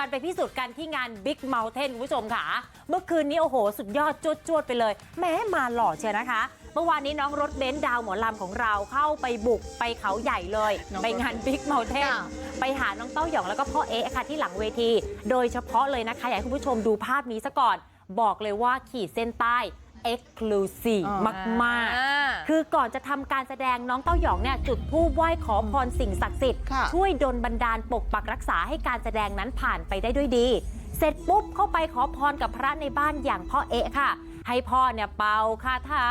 กันไปพิสูจน์กันที่งาน Big Mountain คุณผู้ชมค่ะ เมื่อคืนนี้โอ้โห สุดยอดจวดจวดๆไปเลยแม้มาหล่อเชียวนะคะ เมื่อวานนี้น้องรถเบนซ์ดาวหมอลำของเราเข้าไปบุกไปเขาใหญ่เลยน้องรถไปงาน Big Mountain ค่ะไปหาน้องเต้าหยองแล้วก็พ่อเอ๊ะค่ะที่หลังเวที โดยเฉพาะเลยนะคะอยากให้คุณผู้ชมดูภาพนี้ซะก่อน บอกเลยว่าขีดเส้นใต้ Exclusive อ่ามมาก ๆ คือก่อนจะทำการแสดงน้องเต้าหยองเนี่ยจุดธูปไหว้ขอพรสิ่งศักดิ์สิทธิ์ค่ะช่วยดลบันดาลปกปักรักษาให้การแสดงนั้นผ่านไปได้ด้วยดี เสร็จปุ๊บเข้าไปขอพรกับพระในบ้านอย่างพ่อเอะค่ะ ให้พ่อเนี่ยเป่าคาถา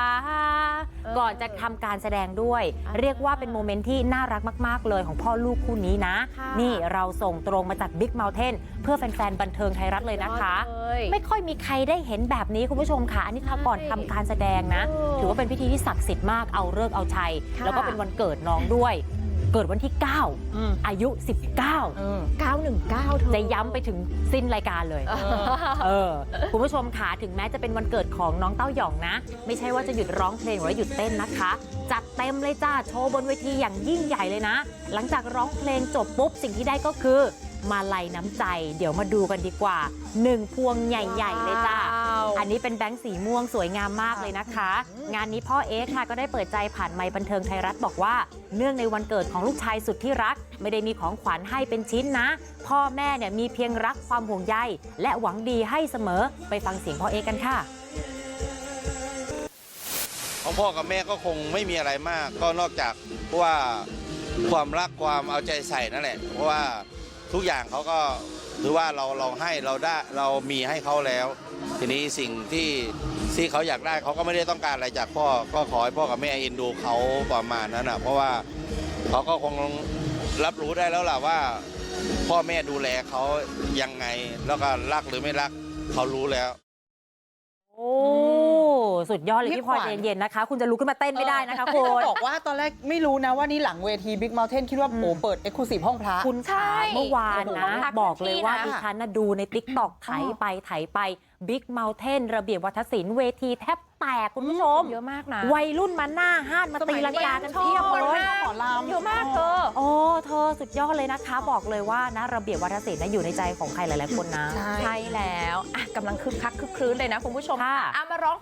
ก่อนจะทำการแสดงด้วย เรียกว่าเป็นโมเมนต์ที่น่ารักมาก ๆ เลยของพ่อลูกคู่นี้นะค่ะนี่เราส่งตรงมาจาก Big Mountain เพื่อแฟน ๆ บันเทิงไทยรัฐเลยนะคะยอดเลยไม่ค่อยมีใครได้เห็นแบบนี้คุณผู้ชมค่ะ อันนี้ทำก่อนทำการแสดงนะเออถือว่าเป็นพิธีที่ศักดิ์สิทธิ์มากเอาเลิกษ์เอาชัยค่ะแล้วก็เป็นวันเกิดน้องด้วย เกิดวันที่อืม9อายุ 19เออ919เธอ จะย้ำไปถึงสิ้นรายการเลยเออเออ คุณผู้ชมค่ะถึงแม้จะเป็นวันเกิดของน้องเต้าหยองนะ ไม่ใช่ว่าจะหยุดร้องเพลงหรือว่าหยุดเต้นนะคะ จัดเต็มเลยจ้า โชว์บนเวทีอย่างยิ่งใหญ่เลยนะ หลังจากร้องเพลงจบปุ๊บ สิ่งที่ได้ก็คือ มาลัยน้ำใจ เดี๋ยวมาดูกันดีกว่าหนึ่งพวงใหญ่ ๆ เลยจ้าว้าว อันนี้เป็นแบงค์สีม่วงสวยงามมากเลยนะคะ งานนี้พ่อเอ๊ค่ะก็ได้เปิดใจผ่านไมค์บันเทิงไทยรัฐบอกว่า เนื่องในวันเกิดของลูกชายสุดที่รัก ไม่ได้มีของขวัญให้เป็นชิ้นนะ พ่อแม่เนี่ยมีเพียงรักความห่วงใยและหวังดีให้เสมอไปฟังเสียงพ่อเอ๊กันค่ะของพ่อกับแม่ก็คงไม่มีอะไรมาก ก็นอกจากว่าความรักความเอาใจใส่นั่นแหละ เพราะว่า ทุกอย่างเขาก็ถือว่าเราเราให้เราได้เรามีให้เขาแล้ว ทีนี้สิ่งที่ที่เขาอยากได้เขาก็ไม่ได้ต้องการอะไรจากพ่อก็ขอให้พ่อกับแม่เอ็นดูเขาประมาณนั้นนะเพราะว่าเขาก็คงรับรู้ได้แล้วล่ะว่า พ่อแม่ดูแลเขายังไง แล้วก็รักหรือไม่รักเขารู้แล้ว โอ้ สุดยอดเลยพี่พี่พลอยขวัญเย็นๆนะคะ คุณจะลุกขึ้นมาเต้นไม่ได้นะคะคุต้ณองบอกว่าตอนแรกไม่รู้นะว่านี่หลังเวที Big Mountain คิดว่าอืมโอ้เปิดเอ็กซ์คลูซีฟห้องพระคุณใช่ขาเมื่อวานโอ้โหนะรักบอกเลยว่าทันทีนะดิฉันนะดูใน t ิ k t o k ไถไปไถไป Big Mountain ระเบียบวัฒนศิลป์เวทีแทบแตกคุณผู้ชมเยอะมากนะวัยรุ่นมาหน้าห้านมาตีลังกากันเพียบสมัเลยก่หมอลำเยอะมากเธอโอ้เธอสุดยอดเลยนะคะ บอกเลยว่านะระเบียบวัฒนศิลป์นะอยู่ในใจของใครหลายๆคนนะ ใช่ใช่แล้วอะกำลังคึกคักคึกครื้นเลยนะคุณผู้ชมค่ะอะมาร้อง